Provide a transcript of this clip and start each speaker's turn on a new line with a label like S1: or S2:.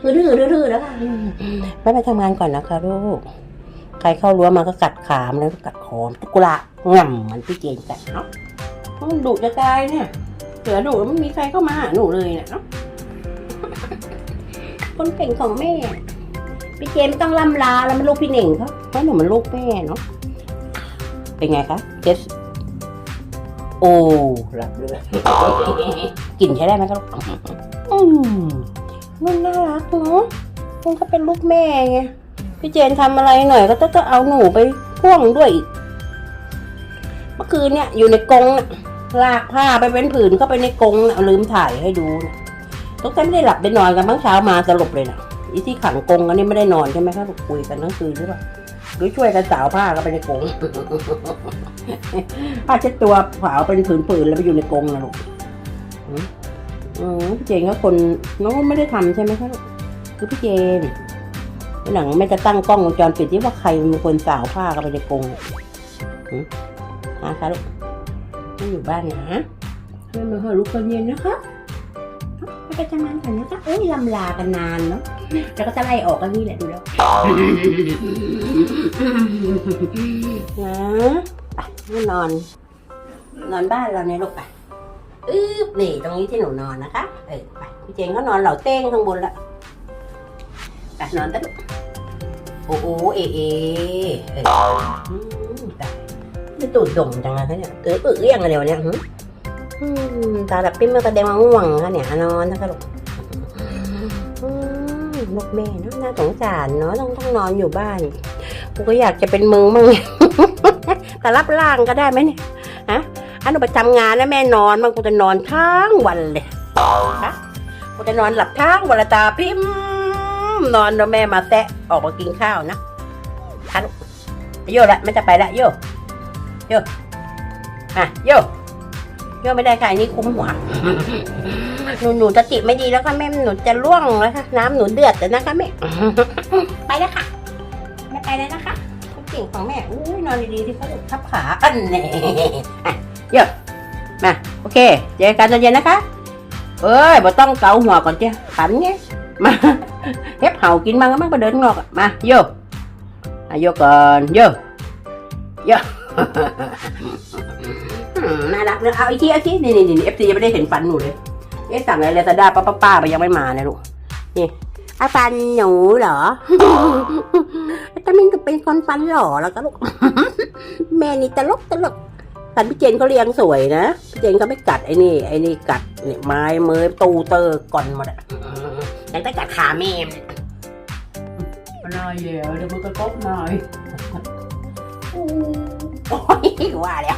S1: คือดื้อดื้อแล้วค่ะแม่ไปทำงานก่อนนะคะลูก ใครเข้ารั้วมาก็กัดขามแล้วกัดคอมตุกุละง่ำมันพี่เจนกัดเนาะมันดุจะตายเนี่ยเสือดุแล้วไม่มีใครเข้ามาหาหนูเลยเนี่ยเนาะคนเก่งของแม่ พี่เจมส์ต้องล่ำลาแล้วมันลูกพี่เหน่งเขาเพราะหนูมันลูกแม่เนาะเป็นไงคะเจสโอ้หลับเลยกลิ่นใช้ได้ไหมครับอืม มันก็เป็นลูกแม่ไงพี่เจนทำอะไรหน่อยก็ต้องเอาหนูไปพ่วงด้วยอีกเมื่อคืนเนี่ยอยู่ในกรงน่ะลากผ้าไปเป็นผืนเข้าไปในกรงน่ะลืมถ่ายให้ดูนะต้องแต่ไม่ได้หลับได้นอนกันบ้างเช้ามาสลบเลยนะอีที่ขังกรงอันนี้ไม่ได้นอนใช่ไหมคะคุยกันทั้งคืนหรือเปล่าหรือช่วยกันสาวผ้าเข้าไปในกรงผ้าเช็ดตัวขาวเป็นผืนๆแล้วไปอยู่ในกรงนะลูกอืมอืมพี่เจนก็คนน้องไม่ได้ทำใช่ไหมคะลูก คือพี่เจนวันหลังแม่จะตั้งกล้องวงจรปิดที่ว่าใครเป็นคนสาวผ้าเข้าไปในกรงอืมนะคะลูกไม่อยู่บ้านนะเพื่อนมาหาลูกตอนเย็นนะคะไม่ไปทำงานกันนะคะเอ้ยลำลากันนานเนาะแล้วก็จะไล่ออกกันนี่แหละดูแล้วนะไปนอน นอนบ้านเราเนี่ยลูกไปอึ๊บนี่ตรงนี้ที่หนูนอนนะคะ เออไปพี่เจงเขานอนเหล่าเต้งข้างบนละ นอนตั้งโอ้โหเอเอเอออืมไปนี่ตูดด่งจังเลยคะเนี่ยเออเออเอียงอะไรวเนี่ยหึอืมตาแบบปิ้มมาแสดงว่าง่วงคะเนี่ยนอนนะคะลูกอืมลูกแม่เนอะน่าสงสารเนาะต้องต้องนอนอยู่บ้านกูก็อยากจะเป็นมึงมั่งแต่รับร่างก็ได้ไหมเนี่ยฮะอันหนูไปทำงานแล้วแม่นอนมันกูจะนอนทั้งวันเลยฮะกูจะนอนหลับทั้งวันละตาพิม นอนแล้วแม่มาแซะออกมากินข้าวนะทันโยละไม่จะไปละโยโยอะโยโยไม่ได้ค่ะอันนี้คุ้มหัวหนูหนูสติไม่ดีแล้วค่ะแม่หนูจะล่วงแล้วค่ะน้ำหนูเดือดแล้วนะคะแม่ไปแล้วค่ะไม่ไปแล้วนะคะเก่งของแม่อู้ยนอนดีๆที่เขาทับขาอันน่อะเยอะมาโอเคเจอกันตอนเย็นนะคะเอ้ยบ่ต้องเกาหัวก่อนเจ้ขันไงมา เฮ็บเห่ากินมังก็มันก็เดินงอกมาโยอะโยก่อนโยโยน่ารักเลยเอาอีกทีอาอีกทีนี่นี่นี่เอฟซียังไม่ได้เห็นฟันหนูเลยเอ๊ะสั่งอะไรเลซาด้าป้าป้าป้าไปยังไม่มาเลยลูกนี่อาฟันหนูเหรอตามินก็เป็นคนฟันหล่อแล้วก็ลูกแม่นี่ตลกตลกแต่พี่เจนเขาเลี้ยงสวยนะพี่เจนเขาไม่กัดไอ้นี่ไอ้นี่กัดเนี่ยไม้เมยตูเตอร์ก่อนหมดอะ ยังแต่กัดขาแม่มัน
S2: นาย